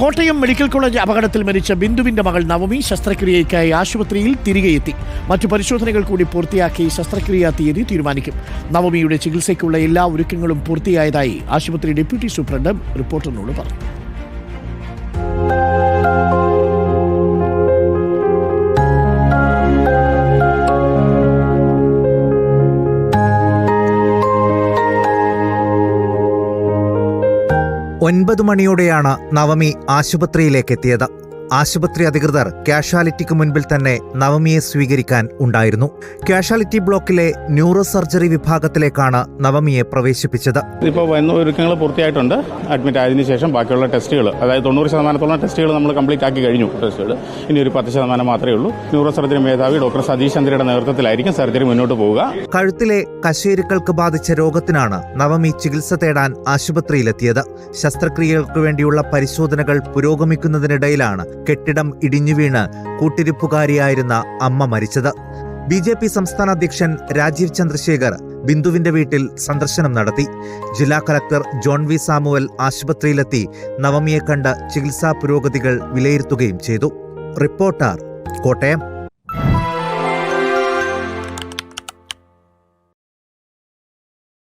Kottayam medical college അപകടത്തിൽ മരിച്ച ബിന്ദുവിന്റെ മകൾ നവമി ശസ്ത്രക്രിയയ്ക്കായി ആശുപത്രിയിൽ തിരികെ എത്തി. മറ്റു പരിശോധനകൾ കൂടി പൂർത്തിയാക്കി ശസ്ത്രക്രിയാ തീയതി തീരുമാനിക്കും. നവമിയുടെ ചികിത്സയ്ക്കുള്ള എല്ലാ ഒരുക്കങ്ങളും പൂർത്തിയായതായി ആശുപത്രി ഡെപ്യൂട്ടി സൂപ്രണ്ട് റിപ്പോർട്ടറിനോട് പറഞ്ഞു. ഒൻപത് മണിയോടെയാണ് നവമി ആശുപത്രിയിലേക്ക് എത്തിയത് ആശുപത്രി അധികൃതർ കാഷ്വാലിറ്റിക്ക് മുൻപിൽ തന്നെ നവമിയെ സ്വീകരിക്കാൻ ഉണ്ടായിരുന്നു. കാഷ്വാലിറ്റി ബ്ലോക്കിലെ ന്യൂറോ സർജറി വിഭാഗത്തിലേക്കാണ് നവമിയെ പ്രവേശിപ്പിച്ചത്. ഇപ്പോൾ വന്ന ഒരുക്കങ്ങൾ പൂർത്തിയായിട്ടുണ്ട്. അഡ്മിറ്റ് ആയതിനു ശേഷം ബാക്കിയുള്ള ടെസ്റ്റുകൾ അതായത് തൊണ്ണൂറ് ശതമാനത്തോളം ടെസ്റ്റുകൾ നമ്മൾ കംപ്ലീറ്റ് ആക്കി കഴിഞ്ഞു ടെസ്റ്റുകൾ ഇനി ഒരു പത്ത് ശതമാനം മാത്രമേ ഉള്ളൂ. ന്യൂറോ സർജറി മേധാവി ഡോക്ടർ സതീഷ് ചന്ദ്രയുടെ നേതൃത്വത്തിലായിരിക്കും സർജറി മുന്നോട്ട് പോവുക. കഴുത്തിലെ കശേരുക്കൾക്ക് ബാധിച്ച രോഗത്തിനാണ് നവമി ചികിത്സ തേടാൻ ആശുപത്രിയിലെത്തിയത്. ശസ്ത്രക്രിയകൾക്ക് വേണ്ടിയുള്ള പരിശോധനകൾ പുരോഗമിക്കുന്നതിനിടയിലാണ് കെട്ടിടം ഇടിഞ്ഞു വീണ് കൂട്ടിരിപ്പുകാരിയായിരുന്ന അമ്മ മരിച്ചത്. ബി ജെ പി സംസ്ഥാന അധ്യക്ഷൻ രാജീവ് ചന്ദ്രശേഖർ ബിന്ദുവിന്റെ വീട്ടിൽ സന്ദർശനം നടത്തി. ജില്ലാ കലക്ടർ ജോൺ വി സാമുവൽ ആശുപത്രിയിലെത്തി നവമിയെ കണ്ട് ചികിത്സാ പുരോഗതികൾ വിലയിരുത്തുകയും ചെയ്തു. റിപ്പോർട്ടർ കോട്ടയം.